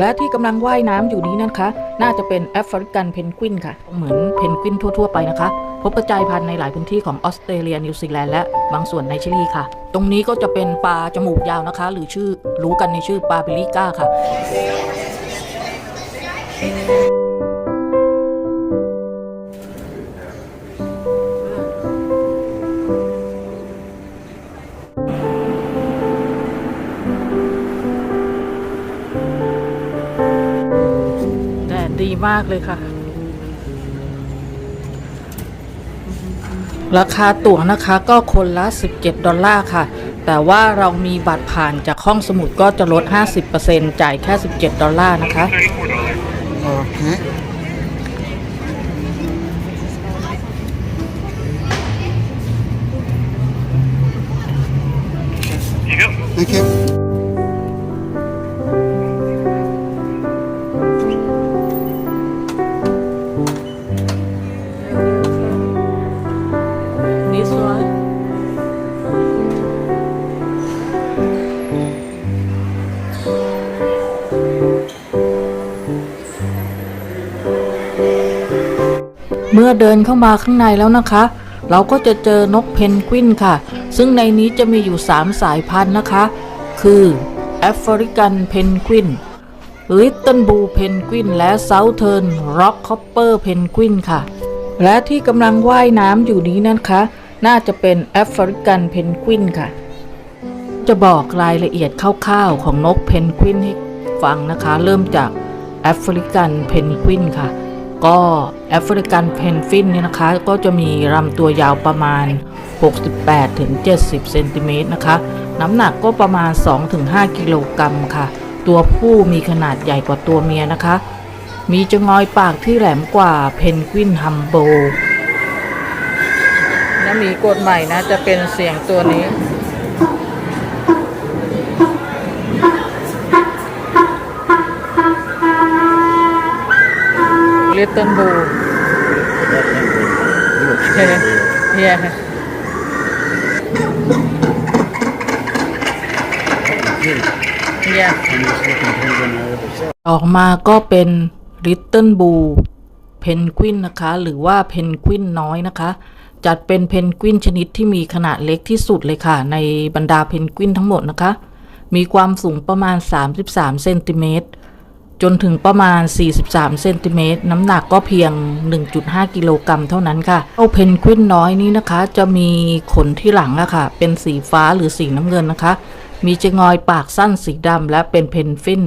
และที่กำลังว่ายน้ำอยู่นี้นะคะ น่าจะเป็นแอฟริกันเพนกวินค่ะ เหมือนเพนกวินทั่ว ๆ ไปนะคะ พบกระจายพันธุ์ในหลายพื้นที่ของออสเตรเลียนิวซีแลนด์และบางส่วนในชิลีค่ะ ตรงนี้ก็จะเป็นปลาจมูกยาวนะคะ หรือชื่อรู้กันในชื่อปลาเบลิก้าค่ะ มากเลยค่ะ ราคาตั๋วนะคะก็คนละ 17 ดอลลาร์ค่ะ แต่ว่าเรามีบัตรผ่านจากห้องสมุดก็จะลด 50%จ่ายแค่ 17 ดอลลาร์นะคะ Okay. Thank you. นี่ เมื่อเดินเข้ามาข้างในแล้วนะคะ เราก็จะเจอนกเพนกวินค่ะ ซึ่งในนี้จะมีอยู่ 3 สายพันธุ์นะคะ คือแอฟริกันเพนกวินลิตเติ้ลบูเพนกวินและเซาเทิร์นร็อกคอปเปอร์เพนกวินค่ะ และที่กำลังว่ายน้ำอยู่นี้นะคะ น่าจะเป็นแอฟริกันเพนกวินค่ะ จะบอกรายละเอียดคร่าวๆของนกเพนกวินให้ฟังนะคะ เริ่มจากแอฟริกันเพนกวินค่ะ ก็แอฟริกันเพนกวินเนี่ยนะคะ ก็จะมีลำตัวยาวประมาณ 68-70 เซนติเมตรนะคะ น้ำหนักก็ประมาณ 2-5 กิโลกรัมค่ะ ตัวผู้มีขนาดใหญ่กว่าตัวเมียนะคะ มีจงอยปากที่แหลมกว่าเพนกวินฮัมโบและมีกฎใหม่นะจะเป็นเสียงตัวนี้ Little Boo yeah yeah ออกมาก็เป็น Little Boo เพนกวินนะคะ หรือว่าเพนกวินน้อยนะคะ จัดเป็นเพนกวินชนิดที่มีขนาดเล็กที่สุดเลยค่ะ ในบรรดาเพนกวินทั้งหมดนะคะ มีความสูงประมาณ 33 เซนติเมตร จนถึงประมาณ 43 เซนติเมตร น้ำหนักก็เพียง 1.5 กิโลกรัมเท่านั้นค่ะเจ้าเพนกวินน้อยนี้นะคะ จะมีขนที่หลังอะค่ะ เป็นสีฟ้าหรือสีน้ำเงินนะคะ มีจงอยปากสั้นสีดำและเป็นเพนฟิน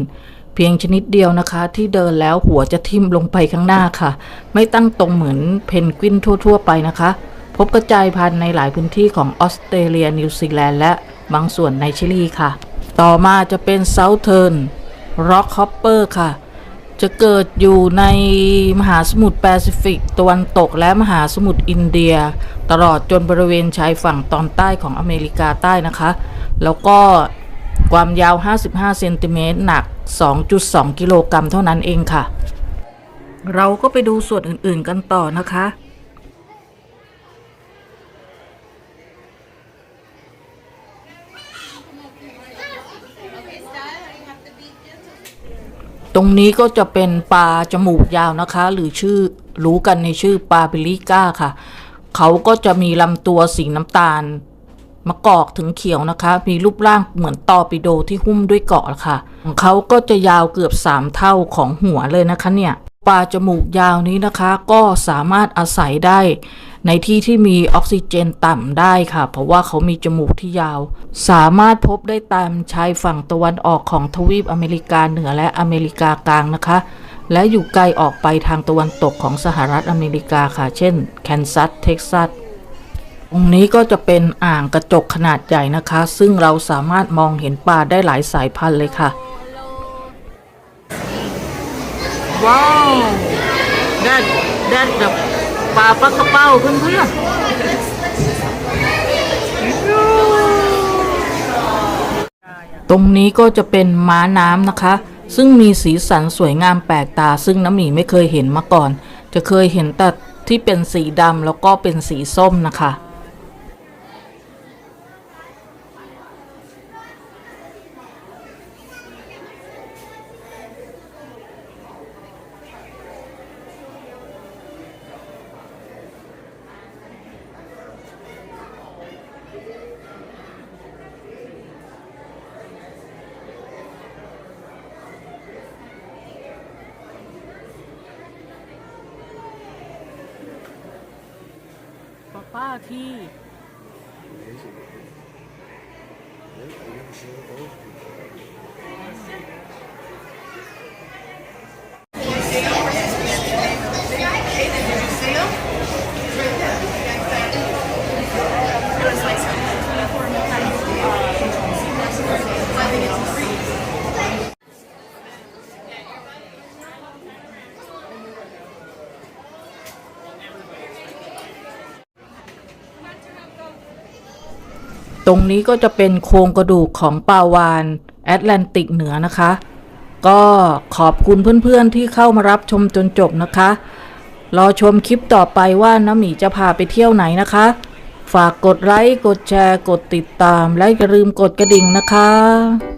เพียงชนิดเดียวนะคะ ที่เดินแล้วหัวจะทิ่มลงไปข้างหน้าค่ะ ไม่ตั้งตรงเหมือนเพนกวินทั่ว ๆ ไปนะคะ พบกระจายพันธุ์ในหลายพื้นที่ของออสเตรเลียนิวซีแลนด์และบางส่วนในชิลีค่ะ ต่อมาจะเป็นเซาเทิร์น ร็อกฮอปเปอร์ค่ะ จะเกิดอยู่ในมหาสมุทรแปซิฟิกตะวันตกและมหาสมุทรอินเดีย ตลอดจนบริเวณชายฝั่งตอนใต้ของอเมริกาใต้นะคะ แล้วก็ความยาว 55 เซนติเมตร หนัก 2.2 กิโลกรัมเท่านั้นเองค่ะ เราก็ไปดูส่วนอื่นๆกันต่อนะคะ ตรงนี้ก็จะเป็นปลาจมูกยาวนะคะ หรือชื่อรู้กันในชื่อปลาเบลิก้าค่ะ เขาก็จะมีลำตัวสีน้ำตาลมะกอกถึงเขียวนะคะ มีรูปร่างเหมือนตอปิโดที่หุ้มด้วยเกาะค่ะ ของเขาก็จะยาวเกือบ 3 เท่าของหัวเลยนะคะเนี่ย ปลาจมูกยาวนี้นะคะ ก็สามารถอาศัยได้ ในที่ที่มีออกซิเจนต่ำได้ค่ะ เพราะว่าเขามีจมูกที่ยาว สามารถพบได้ตามชายฝั่งตะวันออกของทวีปอเมริกาเหนือและอเมริกากลางนะคะ และอยู่ไกลออกไปทางตะวันตกของสหรัฐอเมริกาค่ะ เช่นแคนซัสเท็กซัสตรงนี้ก็จะเป็นอ่างกระจกขนาดใหญ่นะคะ ซึ่งเราสามารถมองเห็นปลาได้หลายสายพันธุ์เลยค่ะ ว้าวแดดแดดแบบ ปลาปลากระเป้าเพื่อนเพื่อนตรงนี้ก็จะเป็นม้าน้ำนะคะ ซึ่งมีสีสันสวยงามแปลกตา ซึ่งน้ำหมีไม่เคยเห็นมาก่อน จะเคยเห็นแต่ที่เป็นสีดำแล้วก็เป็นสีส้มนะคะ ว่าที่ ตรงนี้ก็จะเป็นโครงกระดูกของปลาวานแอตแลนติกเหนือนะคะ ก็ขอบคุณเพื่อนๆที่เข้ามารับชมจนจบนะคะ รอชมคลิปต่อไปว่าน้ำหมีจะพาไปเที่ยวไหนนะคะ ฝากกดไลค์ กดแชร์ กดติดตาม และอย่าลืมกดกระดิ่งนะคะ